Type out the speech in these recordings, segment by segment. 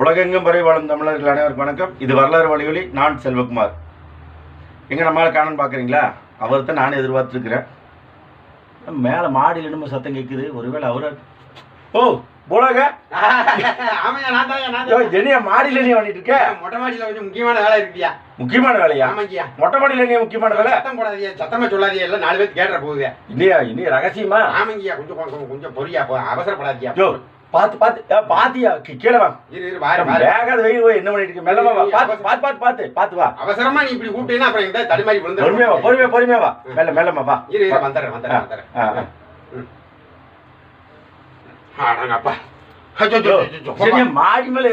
உலகெங்கும் வரை வாழும் தமிழர்கள் அனைவருக்கும் வணக்கம். இது வரலாறு வழிவழி நான் செல்வகுமார். எங்க நம்மளால காணன்னு பார்க்குறீங்களா அவர் தான் நானே எதிர்பார்த்துருக்கிறேன். மேலே மாடியில் என்னமோ சத்தம் கேட்குது ஒருவேளை அவரா ஓ போலாங்க. என்னையா மாடியில் நீ பண்ணிட்டு இருக்க? மொட்டை மாடியில கொஞ்சம் முக்கியமான வேலை இருக்குயா முக்கியமான வேலையா? ஆமாங்கய்யா மொட்டை மாடியில் நீ முக்கியமான வேலை? சத்தம் போடாதீங்க சத்தமா சொல்லாதீங்க. எல்லாம் நாலு பேர் கேட்டுற போகுது. இல்லையா? இனி ரகசியமா? ஆமாங்கய்யா கொஞ்சம் கொஞ்சம் கொஞ்சம் பொறியா போ அவசரப்படாதீயா பார்த்து பார்த்து ஏ, பாத்தியா? கீழே வா. வேகாத வெயில் போய் என்ன பண்ணிட்டு இருக்க? மெல்லமா வா பார்த்து பார்த்து பார்த்து பார்த்து பார்த்து வா. அவசரமா நீ இப்படி கூப்பிட்டீங்கன்னா அப்புறம் எங்க தடுமாறி பொறுமையா வா விழுந்து பொறுமையா பொறுமையா வா. மெல்ல மெல்லமா வா இரு இரு வந்துடுறேன் வந்துடுறேன் வந்துடுறேன். ஆ, ஆ. மாடி மேல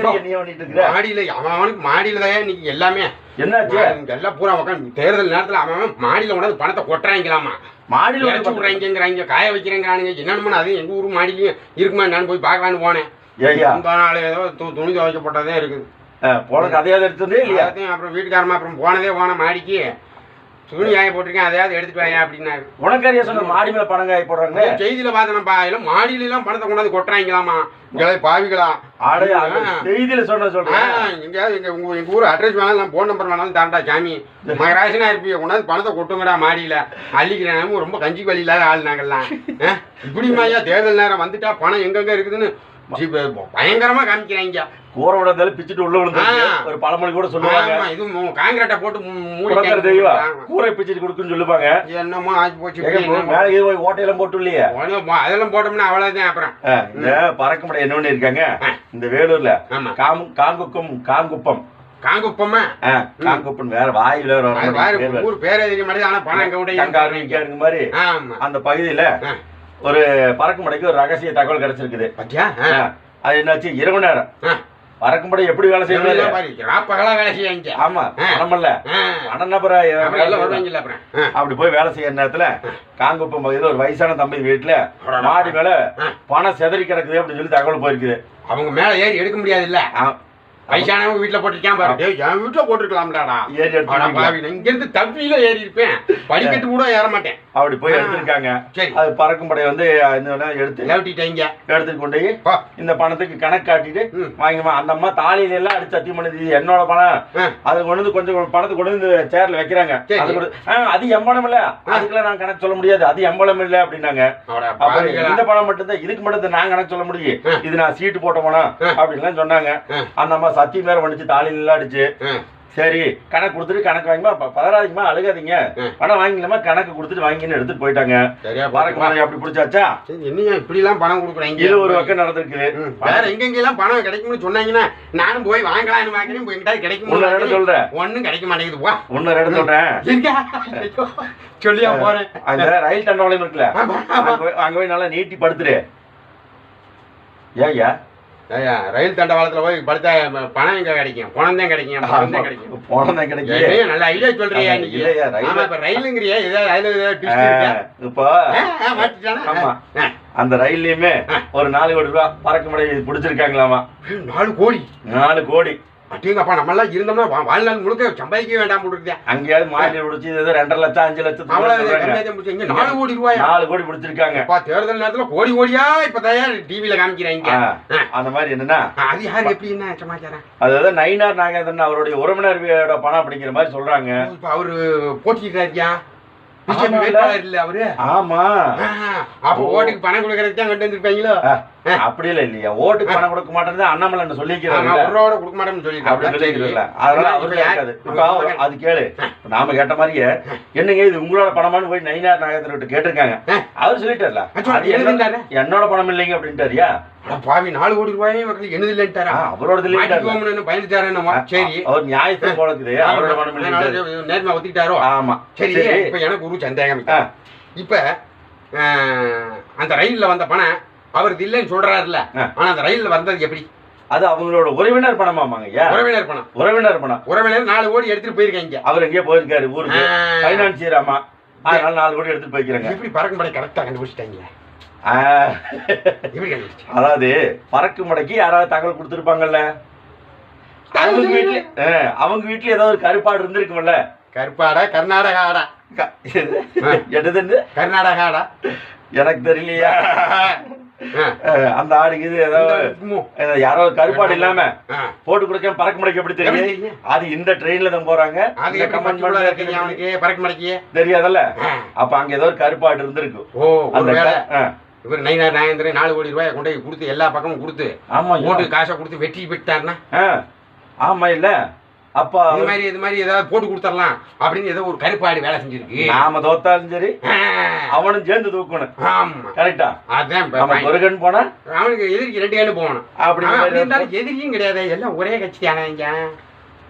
மாடியில அவனுக்கு மாடியில தான் இன்னைக்கு எல்லாமே. என்னாச்சு? இங்க எல்லாம் பூரா உட்காந்து தேர்தல் நேரத்துல அவன் மாடியில கொண்டாந்து பணத்தை கொட்டுறாங்களாமா? மாடியில வந்து விட்றாங்கிறாங்க காய வைக்கிறேங்கிறானுங்க என்னென்னு அது எங்க ஊர் மாடிலையும் இருக்குமா நான் போய் பார்க்கலான்னு போனேன். நாள் ஏதோ துணி துவைக்கப்பட்டதே இருக்குது. ஆ, போன கதையாவது எடுத்ததே இல்லையா? அப்புறம் வீட்டுக்காரமா அப்புறம் போனதே போன மாடிக்கு. துணி காய போட்டிருக்கேன் அதையாவது எடுத்துட்டு வாயா அப்படின்னாரு. உனக்கு அறிய சொன்ன மாடி மேல பணம் காய போடுறாங்க. செய்தியில பார்த்தனப்பா எல்லாம் மாடியில எல்லாம் பணத்தை கொண்டாந்து கொட்டுறாங்களாமா? இங்கே பாவிகளா. செய்தியில சொன்ன சொல்றேன். எங்கேயாவது எங்க உங்க எங்க ஊர் அட்ரஸ் வேணாலும் ஃபோன் நம்பர் வேணாலும் தாண்டா சாமி. மகராசனா இருப்பீங்க கொண்டாந்து பணத்தை கொட்டுங்கடா மாடியில. அள்ளிக்கிறேன் ரொம்ப கஞ்சி வழி இல்லாத ஆள் நாங்கெல்லாம். ஆ, இப்படிமாய்யா தேர்தல் நேரம் வந்துட்டா பணம் எங்கெங்க இருக்குதுன்னு பயங்கரமா காமிக்கிறாங்க கூரை விடந்தால பிச்சுட்டு உள்ள விழுந்து ஆ. ஒரு பழமொழி கூட சொல்லுவாங்க. இது காங்கிரீட்டை போட்டு மூடி தெய்வா ஆமா. கூரை பிச்சுட்டு கொடுக்குன்னு சொல்லுவாங்க. என்னமோ ஆச்சு போச்சு. மேல போய் ஓட்டையெல்லாம் போட்டு இல்லையா அதெல்லாம் போட்டோம்னா அவ்வளவுதான் அப்புறம். இந்த பறக்க என்ன பண்ணி இருக்காங்க. இந்த வேலூர்ல காம் காங்குக்கம் காங்குப்பம். காங்குப்பமா? காங்குப்பம் வேற வாயில. ஊர் பேரே தெரிய மாட்டேங்குது ஆனா பணம் அங்க மாதிரி. அந்த பகுதியில. ஒரு பறக்கும்படைக்கு ஒரு ரகசிய தகவல் கிடைச்சிருக்குது. அது என்னாச்சு? இரவு நேரம். ஆ. பறக்கும்படை எப்படி வேலை செய்யணும் வேலை செய்யாங்க ஆமா. பணமல்ல. பணம் அப்புறம். அப்படி போய் வேலை செய்யற நேரத்துல காங்குப்பம் பகுதியில ஒரு வயசான தம்பி வீட்டுல. மாடி மேல. பணம் செதறி கிடக்குது அப்படின்னு சொல்லி தகவல் போயிருக்குது. அவங்க மேல ஏறி எடுக்க முடியாது இல்ல வயசானவங்க வீட்டுல போட்டிருக்கான் பாரு டேய், என் வீட்டுல போட்டிருக்கலாம்டாடா இங்க இருந்து தப்பியில ஏறி இருப்பேன் படிக்கட்டு கூட ஏற மாட்டேன் அப்படி போய். எடுத்திருக்காங்க சரி அது பறக்கும்படை வந்து இந்த எடுத்து லவட்டிட்டீங்க எடுத்துட்டு கொண்டு. இந்த பணத்துக்கு கணக்கு காட்டிட்டு. வாங்கிமா அந்த அம்மா தாலியில எல்லாம் அடிச்சு சத்தியம் பண்ணுது என்னோட பணம். அது கொண்டு வந்து கொஞ்சம் பணத்தை கொண்டு வந்து சேர்ல வைக்கிறாங்க. அது கொடு- ஆ, அது எம்பளம் இல்ல அதுக்கெல்லாம் நான் கணக்கு சொல்ல முடியாது அது எம்பளம் இல்ல அப்படின்னாங்க. இந்த பணம் மட்டும்தான் இதுக்கு மட்டும் தான் நான் கணக்கு சொல்ல முடியும். இது நான் சீட்டு போட்ட பணம். அப்படின்லாம் சொன்னாங்க. அந்த அம்மா சத்தியம் வேற தாலியில எல்லாம் அடிச்சு. சரி கணக்கு கொடுத்துட்டு கணக்கு வாங்கிமா பதறாதீங்கம்மா அழுகாதீங்க. பணம் வாங்கிக்கலாமா கணக்கு கொடுத்துட்டு வாங்கின்னு எடுத்துட்டு போயிட்டாங்க. பாருங்க மலை அப்படி பிடிச்சாச்சா? சரி என்னையா இப்படி எல்லாம் பணம் கொடுக்குறாங்க இது ஒரு பக்கம் நடந்திருக்குது ம், வேற எங்கெங்க எல்லாம் பணம் கிடைக்கும்னு சொன்னாங்கன்னா நானும் போய் வாங்கலாம்னு வாங்குறேன் போய் எங்கிட்ட கிடைக்கும் ஒன்னு ரெண்டு சொல்றேன். ஒண்ணும் கிடைக்க மாட்டேங்குது வா. ஒன்னு ரெண்டு சொல்றேன். எங்க? சொல்லியா போறேன். அந்த ரயில் தண்டவாளம் இருக்குல்ல அங்க போய் நல்லா நீட்டி படுத்துரு ஏய்யா ரயில் தண்டவாளத்துல போய் படுத்தா பணம் எங்க கிடைக்கும்? பணம் தான் கிடைக்கும் பணம் தான் கிடைக்கும். போனதான் கிடைக்கும் ஏய், நல்ல ஐடியா சொல்றியா இல்லையா, ரயில் இப்ப ரயிலுங்கிறியா ஏதாவது அதுல? இப்போ ஆ, ஆ, மாத்திட்டானா? ஆமா. ஆ, அந்த ரயில்லயுமே. ஒரு நாலு கோடி ரூபா பறக்கும்படை பிடிச்சிருக்காங்களாமா? ஆ, நாலு கோடி. நாலு கோடி. அட்டேங்கப்பா நம்ம எல்லாம் இருந்தோம்னா வாழ்நாள் முழுக்க சம்பாதிக்க வேண்டாம் போட்டுருக்கேன் அங்கேயாவது மாநில பிடிச்சி இது ஏதோ ரெண்டரை லட்சம் அஞ்சு லட்சம் அவ்வளவு நாலு கோடி ரூபாயா? நாலு கோடி பிடிச்சிருக்காங்க. அப்பா தேர்தல் நேரத்துல கோடி கோடியா இப்ப தயார் டிவில காமிக்கிறாங்க. அந்த மாதிரி என்னன்னா அது யாரு எப்படி என்ன சமாச்சாரம்? அதாவது நயினார் நாகேந்திரன் அவருடைய உறவினரோட பணம் அப்படிங்கிற மாதிரி சொல்றாங்க. இப்ப அவரு போட்டிக்கிறாரியா பிஜேபி. வேட்பாளர் இல்ல அவரு? ஆமா. அப்ப ஓட்டுக்கு பணம் கொடுக்கறதுக்கு தான் கொண்டு வந்திருப்பாங்களோ? ஆ, அப்படி இல்ல இல்லையா? ஓட்டுக்கு பணம் கொடுக்க மாட்டேன்னு அண்ணாமலை சொல்லிக்கிறாங்க கூட கொடுக்க மாட்டேன்னு சொல்லிக்கிறீங்களா அதனால அவரு இப்ப அது கேளு. நாம கேட்ட மாதிரியே என்னங்க இது உங்களோட பணமான்னு போய் நயினார் நாகேந்திரன் கிட்ட கேட்டிருக்காங்க. அவர் சொல்லிட்டார்ல? என்னோட- பணம் இல்லைங்க அப்படின்ட்டாரியா? பாவி நாலு கோடி ரூபாயும் மக்கள் இல்லைன்ட்டாரு? மாட்டிக்குவோம்னு பயந்துட்டாரு என்னமோ? சரி. அவர் நியாயத்தை போலக்குது அவரோட பணம் அதனால நேர்மை ஒத்துக்கிட்டாரோ? ஆமா. சரி இப்ப எனக்கு ஒரு சந்தேகம். இப்ப அந்த ரயில்ல வந்த பணம் அவருக்கு இல்லைன்னு சொல்றாருல்ல. ஆ. ஆனா அந்த ரயில்ல வந்தது எப்படி? அது அவங்களோட உறவினர் பணமாமாங்க ஐயா உறவினர் பணம். உறவினர் பணம். உறவினர் நாலு கோடி எடுத்துட்டு போயிருக்காங்க அவர் எங்கேயோ போயிருக்காரு ஊருக்கு. ஆ. பைனான்சியர் ஆமா அதனால நாலு கோடி எடுத்துட்டு போய்க்கிறாங்க. எப்படி பறக்கும் படை கரெக்டா கண்டுபிடிச்சிட்டாங்க அதாவது பறக்கும் மடைக்கு யாராவது தகவல் கொடுத்துருப்பாங்கல்ல? அவங்க வீட்ல ஆ, அவங்க வீட்ல ஏதோ ஒரு கருப்பாடு இருந்திருக்கும்ல? கருப்பாடா கர்நாடகாடா? என்னது கர்நாடகாடா? எனக்கு தெரியலையா? அந்த ஆடு இது ஏதோ இந்த உப்புமோ. அஹ், யாரோ கருப்பாடு இல்லாம. போட்டு கொடுக்க பறக்க முடிக்க எப்படி தெரியும்? அது இந்த ட்ரெயின்ல தான் போறாங்க பறக்க மடக்கியே தெரியாதல்ல அப்ப அங்க ஏதோ ஒரு கருப்பாடு இருந்திருக்கு ஓ. இவர் நயினார் நாயந்திரன் நாலு கோடி ரூபாய் கொண்டு கொடுத்து எல்லா பக்கமும் கொடுத்து ஆமா. ஓட்டு காசை கொடுத்து பெற்றாருன்னா ஆ. ஆமா இல்ல அப்ப அவர் மாதிரி இது மாதிரி ஏதாவது போட்டு கொடுத்துடலாம் அப்படின்னு ஏதோ ஒரு கருப்பாடு வேலை செஞ்சிருக்கு. நாம தோத்தாலும் சரி. அவனும் சேர்ந்து தூக்கணும். ஆமா. கரெக்டா? அதான் பையன். முருகன் போனா? அவனுக்கு எதிரிக்கு ரெண்டு கண்ணு போகணும். அப்படி இருந்தாலும் எதிரியும் கிடையாது. எல்லாம் ஒரே கட்சி தானே இங்க.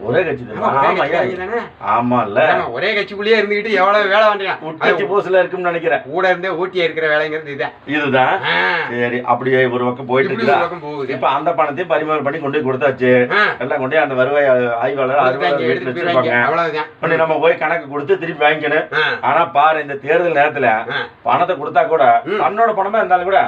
ஒரே கட்சி தான்? ஆமா, இல்ல ஒரே கட்சிக்குள்ளேயே இருந்துகிட்டு எவ்வளவு வேலை வேண்டிய போஸ்ட்ல இருக்கும்னு நினைக்கிறேன். கூட இருந்தே ஊட்டியா இருக்கிற வேலைங்கிறது இதுதான். இதுதான். சரி அப்படியே ஒரு பக்கம் போயிட்டு போகுது. இப்ப அந்த பணத்தையும் பரிமாறு பண்ணி கொண்டு போய் கொடுத்தாச்சு. எல்லாம் கொண்டு அந்த வருவாய் ஆய்வாளர் அவ்வளவுதான். நம்ம போய் கணக்கு கொடுத்து திருப்பி வாங்கிக்கணும். ஆனா பாரு இந்த தேர்தல் நேரத்துல. பணத்தை கொடுத்தா கூட. தன்னோட பணமா இருந்தாலும் கூட.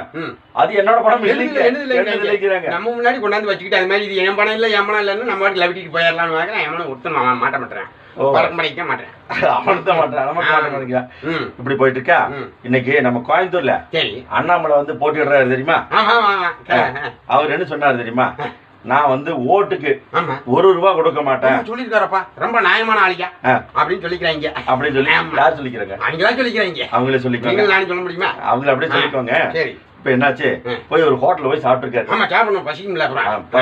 அது என்னோட பணம் இருக்கிறாங்க நம்ம முன்னாடி கொண்டாந்து வச்சுக்கிட்டு அது மாதிரி இது என் பணம் இல்ல என் பணம் இல்லைன்னு நம்ம வாட்டி லவிட்டிட்டு போயிடலாம்னு வாங்க எவனும் அவன் மாட்ட மாட்டேன். அவனுக்கு இப்படி போயிட்டு இருக்கா. இன்னைக்கு நம்ம கோயம்புத்தூர்ல சரி. அண்ணாமலை வந்து போட்டிடுறாரு தெரியுமா? அவர் என்ன சொன்னாரு தெரியுமா? நான் வந்து ஓட்டுக்கு ஒரு ரூபா கொடுக்க மாட்டேன். சொல்லிருக்காரப்பா ரொம்ப நியாயமான ஆளியா. அப்படின்னு சொல்லிக்கிறாங்க. அப்படின்னு சொல்லி. யார் சொல்லிக்கிறாங்க? அவங்க தான் சொல்லிக்கிறாங்க. அவங்களே நானும் சொல்ல முடியுமா? அவங்கள அப்படியே சொல்லிக்கோங்க. சரி. இப்ப என்னாச்சு. போய் ஒரு ஹோட்டல்ல போய் சாப்பிட்டுருக்காரு. ஆமா சாப்பிடணும். பசிக்கும்ல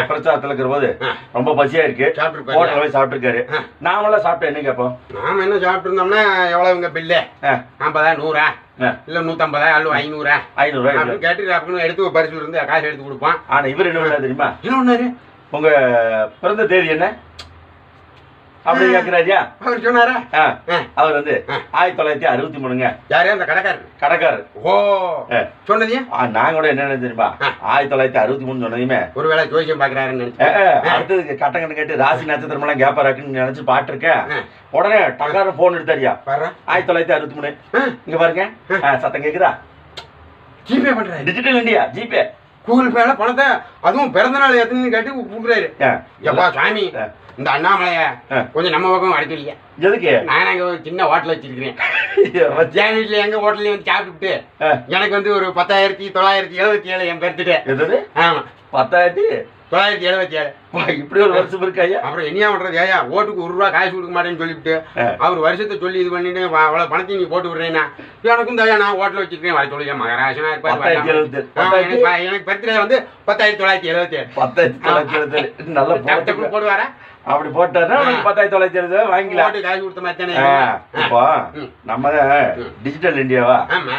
பிரச்சாரத்துல இருக்கிற போது. ரொம்ப பசியா இருக்கு ஹோட்டல்ல போய் சாப்பிட்டுருக்காரு. ஆ. நாமெல்லாம் சாப்பிட்டா என்ன கேட்போம் நாம என்ன சாப்பிட்டு இருந்தோம்னா எவ்வளவுங்க பில்லு ஆ. ஐம்பதா நூறா. இல்ல நூத்தம்பதா அல்ல ஐநூறா? ஐநூறு ரூபாய் அப்படின்னு கேட்டு அப்படின்னு எடுத்து ஒரு பரிசுல இருந்து காசு எடுத்து கொடுப்பான் ஆனா இவர் என்ன தெரியுமா? என்ன ஒண்ணாரு உங்க பிறந்த தேதி என்ன? அப்படி கேக்குறாரியா? அவர் சொன்னாரா. அவர் வந்து. ஆயிரத்தி தொள்ளாயிரத்தி அறுபத்தி மூணுங்க. யாரு அந்த கடைக்காரர்? கடைக்காரர். ஓ. சொன்னதையா? நான் கூட என்ன தெரியுமா. ஆயிரத்தி தொள்ளாயிரத்தி அறுபத்தி மூணு சொன்னதையுமே. ஒருவேளை ஜோசியம் பாக்குறாருன்னு அடுத்தது கட்டங்கன்னு கேட்டு ராசி நட்சத்திரம் எல்லாம் கேப்பாராக்குன்னு நினைச்சு பாட்டிருக்கேன். உடனே டக்கார போன் எடுத்தாரியா? ஆயிரத்தி தொள்ளாயிரத்தி அறுபத்தி மூணு. இங்க பாருங்க. சத்தம் கேக்குதா? ஜிபே பண்றாரு. டிஜிட்டல் இந்தியா ஜிபே கூகுள் பேல பணத்தை அதுவும் பிறந்த நாள் எத்தனை கேட்டு கொடுக்குறாரு எப்பா சாமி. இந்த அண்ணாமலைய. கொஞ்சம் நம்ம பக்கம் அடிச்சு இல்லையா எதுக்கு? நான் அங்க ஒரு சின்ன ஹோட்டல் வச்சிருக்கிறேன். என் வீட்டுல எங்க ஹோட்டல்லையும் வந்து சாப்பிட்டுட்டு. எனக்கு வந்து ஒரு பத்தாயிரத்தி தொள்ளாயிரத்தி எழுபத்தி ஏழு என் பெருத்துட்டு எது ஆமா. பத்தாயிரத்தி? தொள்ளாயிரத்தி எழுபத்தி ஏழு இப்படி ஒரு வருஷம் இருக்கு ஐயா? அப்புறம் என்னையா பண்றது ஏயா ஓட்டுக்கு ஒரு ரூபா காசு கொடுக்க மாட்டேன்னு சொல்லிவிட்டு. அவர் வருஷத்தை சொல்லி இது பண்ணிட்டு அவ்வளவு பணத்தையும் நீ போட்டு விடுறேன்னா எனக்கும் தயா நான் ஹோட்டல் வச்சிருக்கேன் வர சொல்லுங்க ஆ, எனக்கு பர்த்டே வந்து பத்தாயிரத்தி தொள்ளாயிரத்தி எழுபத்தி ஏழு பத்தாயிரத்தி தொள்ளாயிரத்தி எழுபத்தி நல்லா டப்பு போட்டு போடுவாரா? அப்படி போட்டாருன்னா. உனக்கு பத்தாயிரத்தி தொள்ளாயிரத்தி எழுபது வாங்கிக்கலாம் காசு கொடுத்த மாதிரி. இப்போ. நம்ம. டிஜிட்டல் இந்தியாவா ஆமா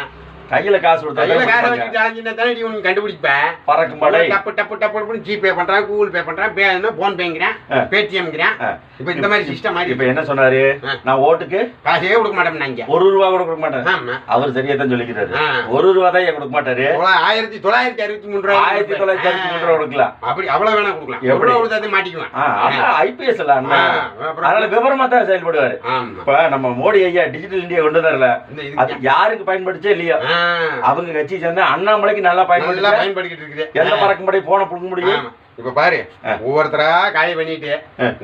கையில காசு கொடுத்தா கையில காசை தான் வச்சுட்டு அலைஞ்சினா தானே நீ உனக்கு கண்டுபிடிப்ப? பறக்கும் படை டப்பு டப்பு டப்பு டப்புன்னு ஜிபே பண்றான் கூகுள் பே பண்றான் பே போன் பேங்கிறான். பேடிஎம்ங்கிறான். இப்ப இந்த மாதிரி சிஸ்டம் மாதிரி இப்ப என்ன சொன்னாரு. நான் ஓட்டுக்கு காசே கொடுக்க மாட்டோம் நாங்க ஒரு ரூபா கூட கொடுக்க மாட்டேன். அவர் சரியா தான் சொல்லிக்கிறாரு. ஒரு ரூபா தான் கொடுக்க மாட்டாரு? ஆயிரத்தி தொள்ளாயிரத்தி அறுபத்தி மூணு ரூபாய் ஆயிரத்தி தொள்ளாயிரத்தி அறுபத்தி மூணு ரூபா கொடுக்கலாம். அப்படி அவ்வளவு வேணா கொடுக்கலாம்? எவ்வளவு கொடுத்தாது மாட்டிக்குவேன். ஐபிஎஸ் இல்ல அதனால விவரமா தான் செயல்படுவாரு. இப்ப நம்ம மோடி ஐயா டிஜிட்டல் இந்தியா கொண்டு வரல யாருக்கு பயன்படுச்சே இல்லையோ. அவங்க கட்சி சேர்ந்தா அண்ணாமலைக்கு நல்லா பயன்படுத்த பயன்படுத்திட்டு இருக்குது. எந்த பறக்கும் படை போன புடுங்க முடியும். இப்ப பாரு. ஒவ்வொருத்தரா காலி பண்ணிட்டு.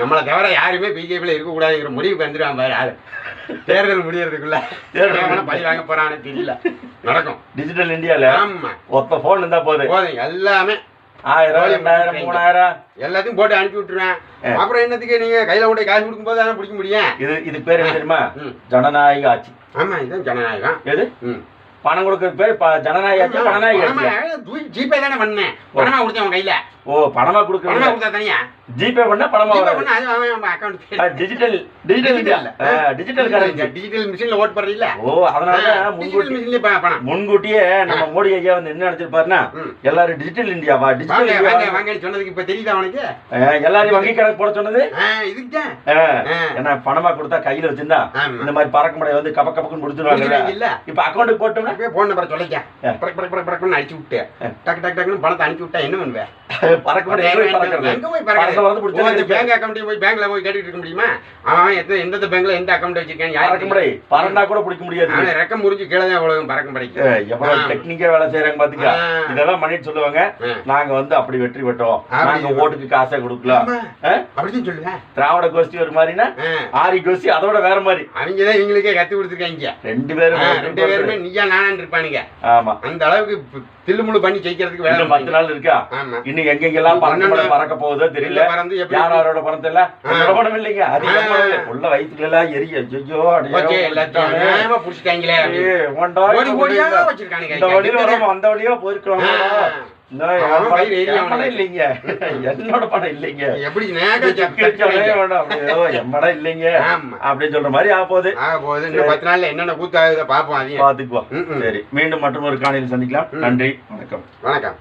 நம்மளை தவிர யாருமே பிஜேபியில இருக்க கூடாதுங்கிற முடிவுக்கு வந்துருவான் பாரு ஆளு. தேர்தல் முடியறதுக்குள்ள. தேர்தல் பழி வாங்க போறான்னு தெரியல. நடக்கும். டிஜிட்டல் இந்தியால ஆமா. ஒத்த போன் இருந்தா போதும். போதும் எல்லாமே. ஆயிரம் ரெண்டாயிரம் மூணாயிரம். எல்லாத்தையும் போட்டு அனுப்பி விட்டுருவேன். அப்புறம் என்னத்துக்கு நீங்க கையில கொண்டு காசு கொடுக்கும் போது தானே பிடிக்க முடியும்? இது இது பேர் என்ன தெரியுமா. ஜனநாயக ஆட்சி. ஆமா இதுதான் ஜனநாயகம். எது. பணம் கொடுக்கறது பேர் ஜனநாயக தூக்கி ஜிபே தானே பண்ணேன். பணமா கொடுத்தேன் அவன் கையில. ஓ பணமா பணமா கொடுக்கறது கொடுத்தா தனியா? ஜிபே பண்ணா பணமா ஜிபே பண்ணா அது அவன் account digital digital India digital currency digital மிஷின்ல ஓட் பண்றீல்ல ஓ அதனால முன்கூட்டி மிஷின்ல பணம். முன்கூட்டியே நம்ம மோடி ஐயா வந்து என்ன நினைச்சிருப்பாருன்னா. எல்லாரும் டிஜிட்டல் இந்தியாவா டிஜிட்டல் வாங்க வாங்க இந்தியா சொன்னதுக்கு இப்ப தெரியுதா அவனுக்கு எல்லாரையும் வங்கி கணக்கு போட சொன்னது? ஆ. ஏன்னா பணமா கொடுத்தா கையில வச்சிருந்தா. இந்த மாதிரி பறக்க முடியாது வந்து கப கபக்குன்னு புரிஞ்சுக்கிறாங்க இல்ல? இப்ப அக்கௌண்ட்டுக்கு போட்டோம்னா? போன் நம்பர் சொல்லிக்க. பறக்கு பறக்கு பறக்கு அடிச்சு விட்டு. ஆ. டக்கு டக்கு டக்குன்னு பணத்தை அனுப்பி விட்டா என்ன பண்ணுவேன் பறக்க முடியாது பறக்கிறது எங்க போய் பறந்து பறக்கிறது வந்து பிடிச்சா ஓ, இந்த பேங்க் அக்கௌண்ட் போய் பேங்க்ல போய் கேட்டுட்டு இருக்க முடியுமா? அவன் எந்த பேங்க்ல எந்த அக்கௌண்ட் வச்சிருக்கான் பறக்க யாருக்கு முடியாது பறந்தா கூட பிடிக்க முடியாது. அவன் ரெக்கம் முறிஞ்சு கீழே தான் எவ்வளவு. டெக்னிக்கா வேலை செய்யறாங்க பாத்துக்க. ஆ. இதெல்லாம் பண்ணிட்டு சொல்லுவாங்க. ஆ. நாங்க வந்து அப்படி வெற்றி பெற்றோம். நாங்க ஓட்டுக்கு காசே கொடுக்கல ஆமா. ஆ? அப்படிதான் சொல்லுவேன். திராவிட கோஷ்டி ஒரு மாதிரினா. ஆரி கோஷ்டி அதோட வேற மாதிரி. அவங்க தான் இவங்களுக்கே கத்து கொடுத்துருக்காங்க ரெண்டு பேரும் ரெண்டு பேருமே நீயா நானா வேணான்னு இருப்பானுங்க. ஆமா. அந்த அளவுக்கு தில்லுமுள்ளு பண்ணி ஜெயிக்கிறதுக்கு இன்னும் பத்து நாள் இருக்கா? இன்னும் எங்கெங்கெல்லாம் பறக்க படம் பறக்க போகுதோ தெரியல. யார் யாரோட பணம் தெரியல. பணம் இல்லைங்க. அது என் பணம் இல்லை. உள்ள வயிற்றுல எல்லாம் எரிய வேகமா புடிச்சிட்டாங்களே அந்த வழியா போயிருக்கலாம்? அவனுக்கு. இல்லைங்க. என்னோட பணம் இல்லைங்க. எப்படி பணம் இல்லைங்க. அப்படின்னு சொல்ற மாதிரி ஆக போகுது. பத்து நாள்ல என்னென்ன கூத்தாகுத பாப்போம் பாத்துக்குவோம். சரி மீண்டும் மற்றும் ஒரு காணொலியில் சந்திக்கலாம். நன்றி வணக்கம். வணக்கம்.